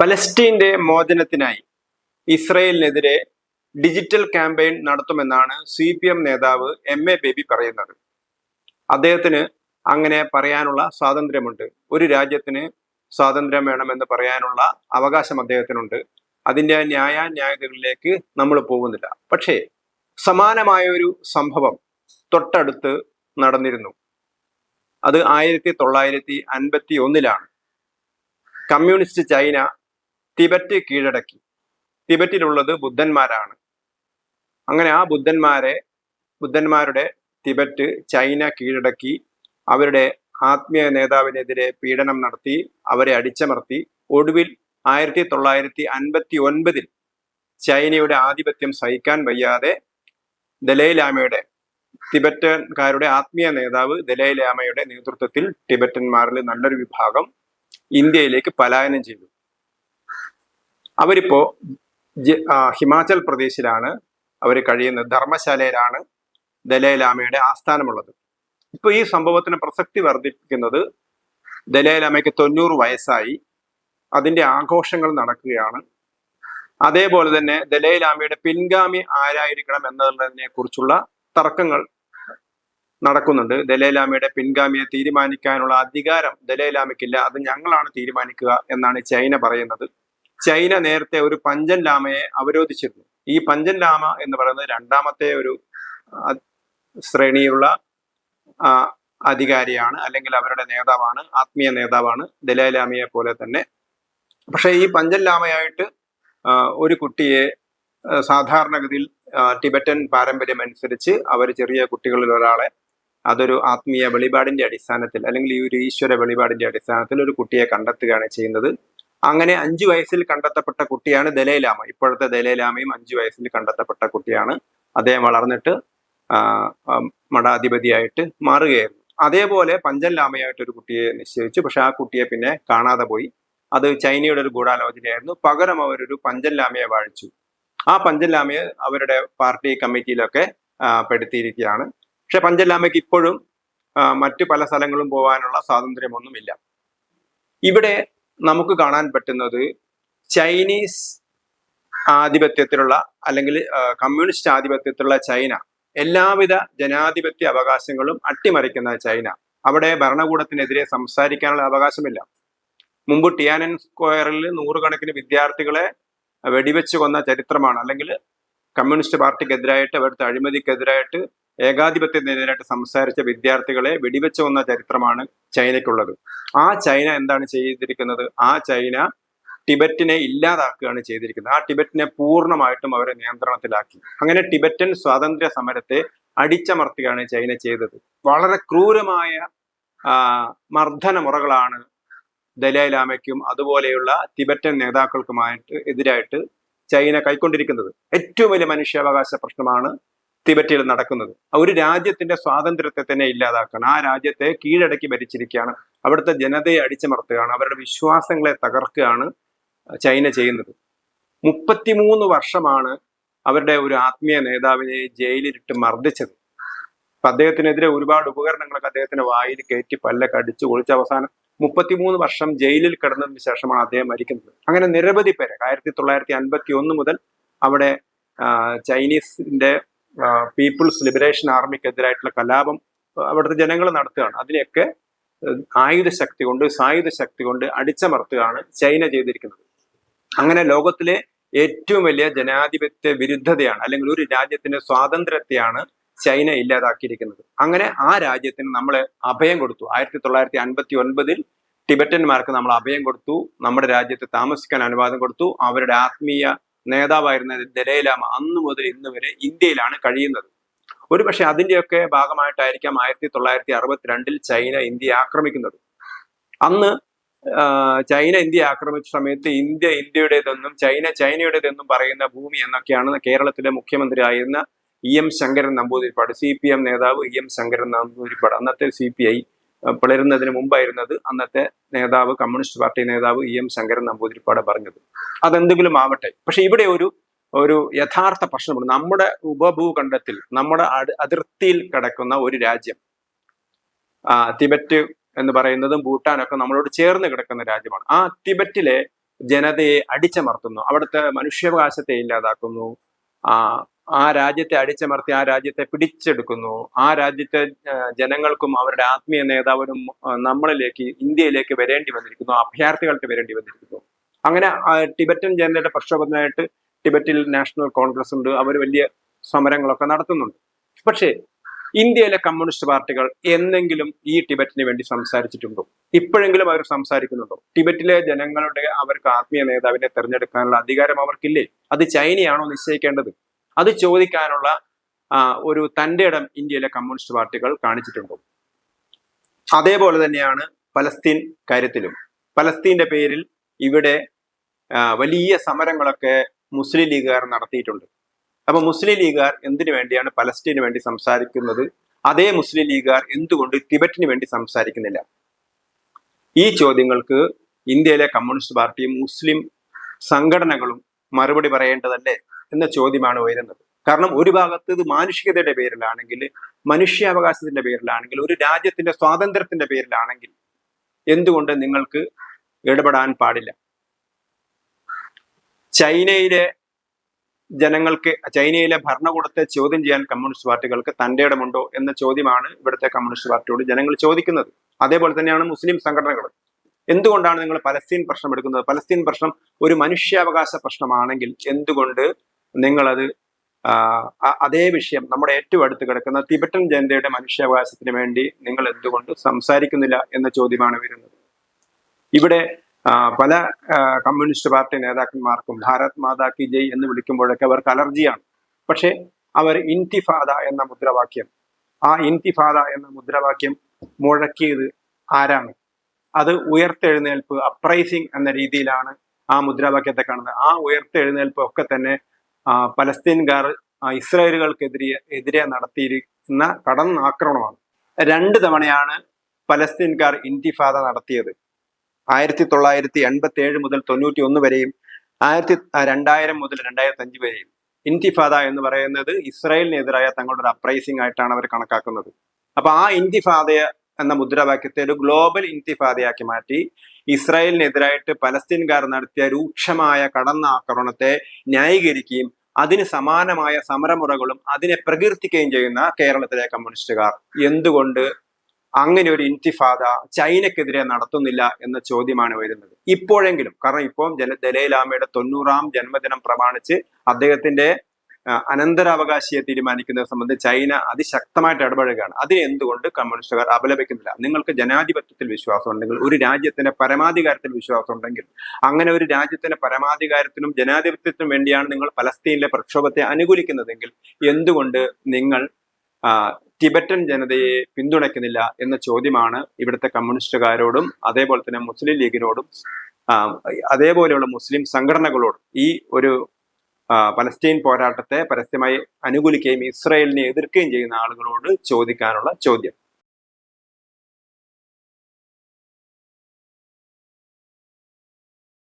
പലസ്തീന്റെ മോചനത്തിനായി ഇസ്രയേലിനെതിരെ digital campaign നടത്തുമെന്നാണ് സി പി എം നേതാവ് എം എ ബേബി പറയുന്നത്. അദ്ദേഹത്തിന് അങ്ങനെ പറയാനുള്ള സ്വാതന്ത്ര്യമുണ്ട്. ഒരു രാജ്യത്തിന് സ്വാതന്ത്ര്യം വേണമെന്ന് പറയാനുള്ള അവകാശം അദ്ദേഹത്തിനുണ്ട്. അതിന്റെ ന്യായാന്യായതകളിലേക്ക് നമ്മൾ പോകുന്നില്ല. പക്ഷേ സമാനമായ ഒരു സംഭവം തൊട്ടടുത്ത് നടന്നിരുന്നു. അത് ആയിരത്തി തൊള്ളായിരത്തി അൻപത്തി ഒന്നിലാണ്. കമ്മ്യൂണിസ്റ്റ് ചൈന തിബറ്റ് കീഴടക്കി. ടിബറ്റിലുള്ളത് ബുദ്ധന്മാരാണ്. അങ്ങനെ ആ ബുദ്ധന്മാരെ ബുദ്ധന്മാരുടെ ടിബറ്റ് ചൈന കീഴടക്കി അവരുടെ ആത്മീയ നേതാവിനെതിരെ പീഡനം നടത്തി അവരെ അടിച്ചമർത്തി. ഒടുവിൽ ആയിരത്തി തൊള്ളായിരത്തി അൻപത്തി ഒൻപതിൽ ചൈനയുടെ ആധിപത്യം സഹിക്കാൻ വയ്യാതെ ദലൈലാമയുടെ തിബറ്റൻകാരുടെ ആത്മീയ നേതാവ് ദലൈലാമയുടെ നേതൃത്വത്തിൽ ടിബറ്റന്മാരിൽ നല്ലൊരു വിഭാഗം ഇന്ത്യയിലേക്ക് പലായനം ചെയ്തു. അവരിപ്പോ ഹിമാചൽ പ്രദേശിലാണ് അവർ കഴിയുന്നത്. ധർമ്മശാലയിലാണ് ദലൈലാമയുടെ ആസ്ഥാനമുള്ളത്. ഇപ്പൊ ഈ സംഭവത്തിന് പ്രസക്തി വർദ്ധിപ്പിക്കുന്നത് ദലൈലാമയ്ക്ക് തൊണ്ണൂറ് വയസ്സായി. അതിന്റെ ആഘോഷങ്ങൾ നടക്കുകയാണ്. അതേപോലെ തന്നെ ദലൈലാമയുടെ പിൻഗാമി ആരായിരിക്കണം എന്നതിനെ കുറിച്ചുള്ള തർക്കങ്ങൾ നടക്കുന്നുണ്ട്. ദലൈലാമയുടെ പിൻഗാമിയെ തീരുമാനിക്കാനുള്ള അധികാരം ദലൈലാമയ്ക്കില്ല അത് ഞങ്ങളാണ് തീരുമാനിക്കുക എന്നാണ് ചൈന പറയുന്നത്. ചൈന നേരത്തെ ഒരു പഞ്ചൻ ലാമയെ അവരോധിച്ചിരുന്നു. ഈ പഞ്ചൻ ലാമ എന്ന് പറയുന്നത് രണ്ടാമത്തെ ഒരു ശ്രേണിയുള്ള അധികാരിയാണ് അല്ലെങ്കിൽ അവരുടെ നേതാവാണ് ആത്മീയ നേതാവാണ് ദലൈലാമയെ പോലെ തന്നെ. പക്ഷേ ഈ പഞ്ചൻ ലാമയായിട്ട് ഒരു കുട്ടിയെ സാധാരണഗതിയിൽ ടിബറ്റൻ പാരമ്പര്യം അനുസരിച്ച് അവർ ചെറിയ കുട്ടികളിൽ ഒരാളെ അതൊരു ആത്മീയ വെളിപാടിന്റെ അടിസ്ഥാനത്തിൽ അല്ലെങ്കിൽ ഈ ഒരു ഈശ്വര വെളിപാടിന്റെ അടിസ്ഥാനത്തിൽ ഒരു കുട്ടിയെ കണ്ടെത്തുകയാണ് ചെയ്യുന്നത്. അങ്ങനെ അഞ്ചു വയസ്സിൽ കണ്ടെത്തപ്പെട്ട കുട്ടിയാണ് ദലൈലാമ. ഇപ്പോഴത്തെ ദലൈലാമയും അഞ്ചു വയസ്സിൽ കണ്ടെത്തപ്പെട്ട കുട്ടിയാണ്. അദ്ദേഹം വളർന്നിട്ട് മഠാധിപതിയായിട്ട് മാറുകയായിരുന്നു. അതേപോലെ പഞ്ചൻ ലാമയായിട്ട് ഒരു കുട്ടിയെ നിശ്ചയിച്ചു. പക്ഷെ ആ കുട്ടിയെ പിന്നെ കാണാതെ പോയി. അത് ചൈനയുടെ ഒരു ഗൂഢാലോചനയായിരുന്നു. പകരം അവരൊരു പഞ്ചൻ ലാമയെ വാഴിച്ചു. ആ പഞ്ചൻ ലാമയെ അവരുടെ പാർട്ടി കമ്മിറ്റിയിലൊക്കെ പെടുത്തിയിരിക്കുകയാണ്. പക്ഷെ പഞ്ചൻ ലാമയ്ക്ക് ഇപ്പോഴും മറ്റു പല സ്ഥലങ്ങളും പോകാനുള്ള സ്വാതന്ത്ര്യമൊന്നുമില്ല. ഇവിടെ നമുക്ക് കാണാൻ പറ്റുന്നത് ചൈനീസ് ആധിപത്യത്തിലുള്ള അല്ലെങ്കിൽ കമ്മ്യൂണിസ്റ്റ് ആധിപത്യത്തിലുള്ള ചൈന. എല്ലാവിധ ജനാധിപത്യ അവകാശങ്ങളും അട്ടിമറിക്കുന്ന ചൈന. അവിടെ ഭരണകൂടത്തിനെതിരെ സംസാരിക്കാനുള്ള അവകാശമില്ല. മുമ്പ് ടിയാനൻ സ്ക്വയറിൽ നൂറുകണക്കിന് വിദ്യാർത്ഥികളെ വെടിവെച്ച് കൊന്ന ചരിത്രമാണ്. അല്ലെങ്കിൽ കമ്മ്യൂണിസ്റ്റ് പാർട്ടിക്കെതിരായിട്ട് അവിടുത്തെ അഴിമതിക്കെതിരായിട്ട് ഏകാധിപത്യത്തിനെതിരായിട്ട് സംസാരിച്ച വിദ്യാർത്ഥികളെ വെടിവെച്ച് കൊന്ന ചരിത്രമാണ് ചൈനയ്ക്കുള്ളത്. ആ ചൈന എന്താണ് ചെയ്തിരിക്കുന്നത്? ആ ചൈന ടിബറ്റിനെ ഇല്ലാതാക്കുകയാണ് ചെയ്തിരിക്കുന്നത്. ആ ടിബറ്റിനെ പൂർണമായിട്ടും അവരെ നിയന്ത്രണത്തിലാക്കി. അങ്ങനെ ടിബറ്റൻ സ്വാതന്ത്ര്യ സമരത്തെ അടിച്ചമർത്തുകയാണ് ചൈന ചെയ്തത്. വളരെ ക്രൂരമായ മർദ്ദനമുറകളാണ് മർദ്ദന മുറകളാണ് ദലൈലാമയ്ക്കും അതുപോലെയുള്ള ടിബറ്റൻ നേതാക്കൾക്കുമായിട്ട് എതിരായിട്ട് ചൈന കൈക്കൊണ്ടിരിക്കുന്നത്. ഏറ്റവും വലിയ മനുഷ്യാവകാശ പ്രശ്നമാണ് തിബറ്റിൽ നടക്കുന്നത്. ഒരു രാജ്യത്തിന്റെ സ്വാതന്ത്ര്യത്തെ തന്നെ ഇല്ലാതാക്കുകയാണ് ആ രാജ്യത്തെ കീഴടക്കി ഭരിച്ചിരിക്കുകയാണ്. അവിടുത്തെ ജനതയെ അടിച്ചമർത്തുകയാണ്. അവരുടെ വിശ്വാസങ്ങളെ തകർക്കുകയാണ് ചൈന ചെയ്യുന്നത്. മുപ്പത്തിമൂന്ന് വർഷമാണ് അവരുടെ ഒരു ആത്മീയ നേതാവിനെ ജയിലിലിട്ട് മർദ്ദിച്ചത്. അപ്പൊ അദ്ദേഹത്തിനെതിരെ ഒരുപാട് ഉപകരണങ്ങളൊക്കെ അദ്ദേഹത്തിന്റെ വായിൽ കയറ്റി പല്ലൊക്കെ അടിച്ചു ഒളിച്ച അവസാനം മുപ്പത്തിമൂന്ന് വർഷം ജയിലിൽ കിടന്നതിന് ശേഷമാണ് അദ്ദേഹം മരിക്കുന്നത്. അങ്ങനെ നിരവധി പേരെ ആയിരത്തി തൊള്ളായിരത്തി അൻപത്തി ഒന്ന് മുതൽ അവിടെ ചൈനീസിന്റെ പീപ്പിൾസ് ലിബറേഷൻ ആർമിക്കെതിരായിട്ടുള്ള കലാപം അവിടുത്തെ ജനങ്ങൾ നടത്തുകയാണ്. അതിനെയൊക്കെ ആയുധ ശക്തി കൊണ്ട് സായുധ ശക്തി കൊണ്ട് അടിച്ചമർത്തുകയാണ് ചൈന ചെയ്തിരിക്കുന്നത്. അങ്ങനെ ലോകത്തിലെ ഏറ്റവും വലിയ ജനാധിപത്യ വിരുദ്ധതയാണ് അല്ലെങ്കിൽ ഒരു രാജ്യത്തിന്റെ സ്വാതന്ത്ര്യത്തെയാണ് ചൈന ഇല്ലാതാക്കിയിരിക്കുന്നത്. അങ്ങനെ ആ രാജ്യത്തിന് നമ്മൾ അഭയം കൊടുത്തു. ആയിരത്തി തൊള്ളായിരത്തി അൻപത്തി ഒൻപതിൽ ടിബറ്റന്മാർക്ക് നമ്മൾ അഭയം കൊടുത്തു നമ്മുടെ രാജ്യത്ത് താമസിക്കാൻ അനുവാദം കൊടുത്തു അവരുടെ ആത്മീയ നേതാവായിരുന്ന ദലൈലാമ അന്ന് മുതൽ ഇന്ന് വരെ ഇന്ത്യയിലാണ് കഴിയുന്നത്. ഒരുപക്ഷെ അതിന്റെയൊക്കെ ഭാഗമായിട്ടായിരിക്കാം ആയിരത്തി തൊള്ളായിരത്തി അറുപത്തിരണ്ടിൽ ചൈന ഇന്ത്യയെ ആക്രമിക്കുന്നത്. അന്ന് ചൈന ഇന്ത്യ ആക്രമിച്ച സമയത്ത് ഇന്ത്യ ഇന്ത്യയുടേതെന്നും ചൈന ചൈനയുടേതെന്നും പറയുന്ന ഭൂമി എന്നൊക്കെയാണ് കേരളത്തിലെ മുഖ്യമന്ത്രിയായിരുന്ന E M Sankaran Namboodiripad. C P M നേതാവ് ഇ എം ശങ്കരൻ നമ്പൂതിരിപ്പാട്. അന്നത്തെ സി പി ഐ പിളരുന്നതിന് മുമ്പായിരുന്നത് അന്നത്തെ നേതാവ് കമ്മ്യൂണിസ്റ്റ് പാർട്ടി നേതാവ് ഇ എം ശങ്കരൻ നമ്പൂതിരിപ്പാട് പറഞ്ഞത്. അതെന്തെങ്കിലും ആവട്ടെ. പക്ഷെ ഇവിടെ ഒരു ഒരു യഥാർത്ഥ പ്രശ്നമുണ്ട്. നമ്മുടെ ഉപഭൂഖണ്ഡത്തിൽ നമ്മുടെ അതിർത്തിയിൽ കിടക്കുന്ന ഒരു രാജ്യം തിബറ്റ് എന്ന് പറയുന്നതും ഭൂട്ടാനൊക്കെ നമ്മളോട് ചേർന്ന് കിടക്കുന്ന രാജ്യമാണ്. ആ തിബറ്റിലെ ജനതയെ അടിച്ചമർത്തുന്നു. അവിടുത്തെ മനുഷ്യാവകാശത്തെ ഇല്ലാതാക്കുന്നു. ആ ആ രാജ്യത്തെ അടിച്ചമർത്തി ആ രാജ്യത്തെ പിടിച്ചെടുക്കുന്നു. ആ രാജ്യത്തെ ജനങ്ങൾക്കും അവരുടെ ആത്മീയ നേതാവിനും നമ്മളിലേക്ക് ഇന്ത്യയിലേക്ക് വരേണ്ടി വന്നിരിക്കുന്നു. അഭയാർത്ഥികൾക്ക് വരേണ്ടി വന്നിരിക്കുന്നു. അങ്ങനെ ടിബറ്റൻ ജനതയുടെ പ്രക്ഷോഭത്തിനായിട്ട് ടിബറ്റിൽ നാഷണൽ കോൺഗ്രസ് ഉണ്ട്. അവർ വലിയ സമരങ്ങളൊക്കെ നടത്തുന്നുണ്ട്. പക്ഷേ ഇന്ത്യയിലെ കമ്മ്യൂണിസ്റ്റ് പാർട്ടികൾ എന്നെങ്കിലും ഈ ടിബറ്റിന് വേണ്ടി സംസാരിച്ചിട്ടുണ്ടോ? ഇപ്പോഴെങ്കിലും അവർ സംസാരിക്കുന്നുണ്ടോ? ടിബറ്റിലെ ജനങ്ങളുടെ അവർക്ക് ആത്മീയ നേതാവിനെ തെരഞ്ഞെടുക്കാനുള്ള അധികാരം അവർക്കില്ലേ? അത് ചൈനയാണോ നിശ്ചയിക്കേണ്ടത്? അത് ചോദിക്കാനുള്ള ഒരു തന്റെ ഇടം ഇന്ത്യയിലെ കമ്മ്യൂണിസ്റ്റ് പാർട്ടികൾ കാണിച്ചിട്ടുണ്ട്. അതേപോലെ തന്നെയാണ് പലസ്തീൻ കാര്യത്തിലും. പലസ്തീന്റെ പേരിൽ ഇവിടെ വലിയ സമരങ്ങളൊക്കെ മുസ്ലിം ലീഗുകാർ നടത്തിയിട്ടുണ്ട്. അപ്പൊ മുസ്ലിം ലീഗുകാർ എന്തിനു വേണ്ടിയാണ് പലസ്തീന് വേണ്ടി സംസാരിക്കുന്നത്? അതേ മുസ്ലിം ലീഗുകാർ എന്തുകൊണ്ട് ടിബറ്റിന് വേണ്ടി സംസാരിക്കുന്നില്ല? ഈ ചോദ്യങ്ങൾക്ക് ഇന്ത്യയിലെ കമ്മ്യൂണിസ്റ്റ് പാർട്ടിയും മുസ്ലിം സംഘടനകളും മറുപടി പറയേണ്ടതല്ലേ? എന്ന ചോദ്യമാണ് ഉയരുന്നത്. കാരണം ഒരു ഭാഗത്ത് ഇത് മാനുഷികതയുടെ പേരിലാണെങ്കിൽ മനുഷ്യാവകാശത്തിന്റെ പേരിലാണെങ്കിൽ ഒരു രാജ്യത്തിന്റെ സ്വാതന്ത്ര്യത്തിന്റെ പേരിലാണെങ്കിൽ എന്തുകൊണ്ട് നിങ്ങൾക്ക് ഇടപെടാൻ പാടില്ല? ചൈനയിലെ ജനങ്ങൾക്ക് ചൈനയിലെ ഭരണകൂടത്തെ ചോദ്യം ചെയ്യാൻ കമ്മ്യൂണിസ്റ്റ് പാർട്ടികൾക്ക് തന്റെ ഇടമുണ്ടോ എന്ന ചോദ്യമാണ് ഇവിടുത്തെ കമ്മ്യൂണിസ്റ്റ് പാർട്ടിയോട് ജനങ്ങൾ ചോദിക്കുന്നത്. അതേപോലെ തന്നെയാണ് മുസ്ലിം സംഘടനകൾ എന്തുകൊണ്ടാണ് നിങ്ങൾ പലസ്തീൻ പ്രശ്നം എടുക്കുന്നത്? പലസ്തീൻ പ്രശ്നം ഒരു മനുഷ്യാവകാശ പ്രശ്നമാണെങ്കിൽ എന്തുകൊണ്ട് നിങ്ങളത് അതേ വിഷയം നമ്മുടെ ഏറ്റവും അടുത്ത് കിടക്കുന്ന തിബറ്റൻ ജനതയുടെ മനുഷ്യാവകാശത്തിന് വേണ്ടി നിങ്ങൾ എന്തുകൊണ്ട് സംസാരിക്കുന്നില്ല എന്ന ചോദ്യമാണ് വരുന്നത്. ഇവിടെ പല കമ്മ്യൂണിസ്റ്റ് പാർട്ടി നേതാക്കന്മാർക്കും ഭാരത് മാതാ കി ജയ് എന്ന് വിളിക്കുമ്പോഴൊക്കെ അവർക്ക് അലർജിയാണ്. പക്ഷേ അവർ ഇൻതിഫാദ എന്ന മുദ്രാവാക്യം ആ ഇൻതിഫാദ എന്ന മുദ്രാവാക്യം മുഴക്കിയത് ആരാണ്? അത് ഉയർത്തെഴുന്നേൽപ്പ് അപ്രൈസിങ് എന്ന രീതിയിലാണ് ആ മുദ്രാവാക്യത്തെ കാണുന്നത്. ആ ഉയർത്തെഴുന്നേൽപ്പ് ഒക്കെ തന്നെ പലസ്തീൻകാർ ഇസ്രായേലുകൾക്കെതിരെ എതിരെ നടത്തിയിരിക്കുന്ന കടന്നാക്രമണമാണ്. രണ്ട് തവണയാണ് പലസ്തീൻകാർ ഇൻതിഫാദ നടത്തിയത്. ആയിരത്തി തൊള്ളായിരത്തി എൺപത്തി ഏഴ് മുതൽ തൊണ്ണൂറ്റി ഒന്ന് വരെയും ആയിരത്തി രണ്ടായിരം മുതൽ രണ്ടായിരത്തി അഞ്ച് വരെയും ഇൻതിഫാദ എന്ന് പറയുന്നത് ഇസ്രായേലിനെതിരായ തങ്ങളുടെ ഒരു അപ്രൈസിംഗ് ആയിട്ടാണ് അവർ കണക്കാക്കുന്നത്. അപ്പൊ ആ ഇൻതിഫാദയ എന്ന മുദ്രാവാക്യത്തെ ഒരു ഗ്ലോബൽ ഇൻതിഫാദയാക്കി മാറ്റി. ഇസ്രായേലിനെതിരായിട്ട് പലസ്തീൻകാർ നടത്തിയ രൂക്ഷമായ കടന്നാക്രമണത്തെ ന്യായീകരിക്കുകയും അതിന് സമാനമായ സമരമുറകളും അതിനെ പ്രകീർത്തിക്കുകയും ചെയ്യുന്ന കേരളത്തിലെ കമ്മ്യൂണിസ്റ്റുകാർ. എന്തുകൊണ്ട് അങ്ങനെ ഒരു ഇൻതിഫാദ ചൈനക്കെതിരെ നടത്തുന്നില്ല എന്ന ചോദ്യമാണ് വരുന്നത് ഇപ്പോഴെങ്കിലും കാരണം ഇപ്പോൾ ജല ദലൈലാമയുടെ തൊണ്ണൂറാം ജന്മദിനം പ്രമാണിച്ച് അദ്ദേഹത്തിന്റെ അനന്തരാവകാശിയെ തീരുമാനിക്കുന്നത് സംബന്ധിച്ച് ചൈന അതിശക്തമായിട്ട് ഇടപെടുകയാണ് അതിന് എന്തുകൊണ്ട് കമ്മ്യൂണിസ്റ്റുകാർ അപലപിക്കുന്നില്ല? നിങ്ങൾക്ക് ജനാധിപത്യത്തിൽ വിശ്വാസം ഉണ്ടെങ്കിൽ ഒരു രാജ്യത്തിന്റെ പരമാധികാരത്തിൽ വിശ്വാസം ഉണ്ടെങ്കിൽ അങ്ങനെ ഒരു രാജ്യത്തിന്റെ പരമാധികാരത്തിനും ജനാധിപത്യത്തിനും വേണ്ടിയാണ് നിങ്ങൾ പലസ്തീനിലെ പ്രക്ഷോഭത്തെ അനുകൂലിക്കുന്നതെങ്കിൽ എന്തുകൊണ്ട് നിങ്ങൾ ടിബറ്റൻ ജനതയെ പിന്തുണയ്ക്കുന്നില്ല എന്ന ചോദ്യമാണ് ഇവിടുത്തെ കമ്മ്യൂണിസ്റ്റുകാരോടും അതേപോലെ തന്നെ മുസ്ലിം ലീഗിനോടും അതേപോലെയുള്ള മുസ്ലിം സംഘടനകളോടും ഈ ഒരു പലസ്തീൻ പോരാട്ടത്തെ പരസ്യമായി അനുകൂലിക്കുകയും ഇസ്രയേലിനെ എതിർക്കുകയും ചെയ്യുന്ന ആളുകളോട് ചോദിക്കാനുള്ള ചോദ്യം.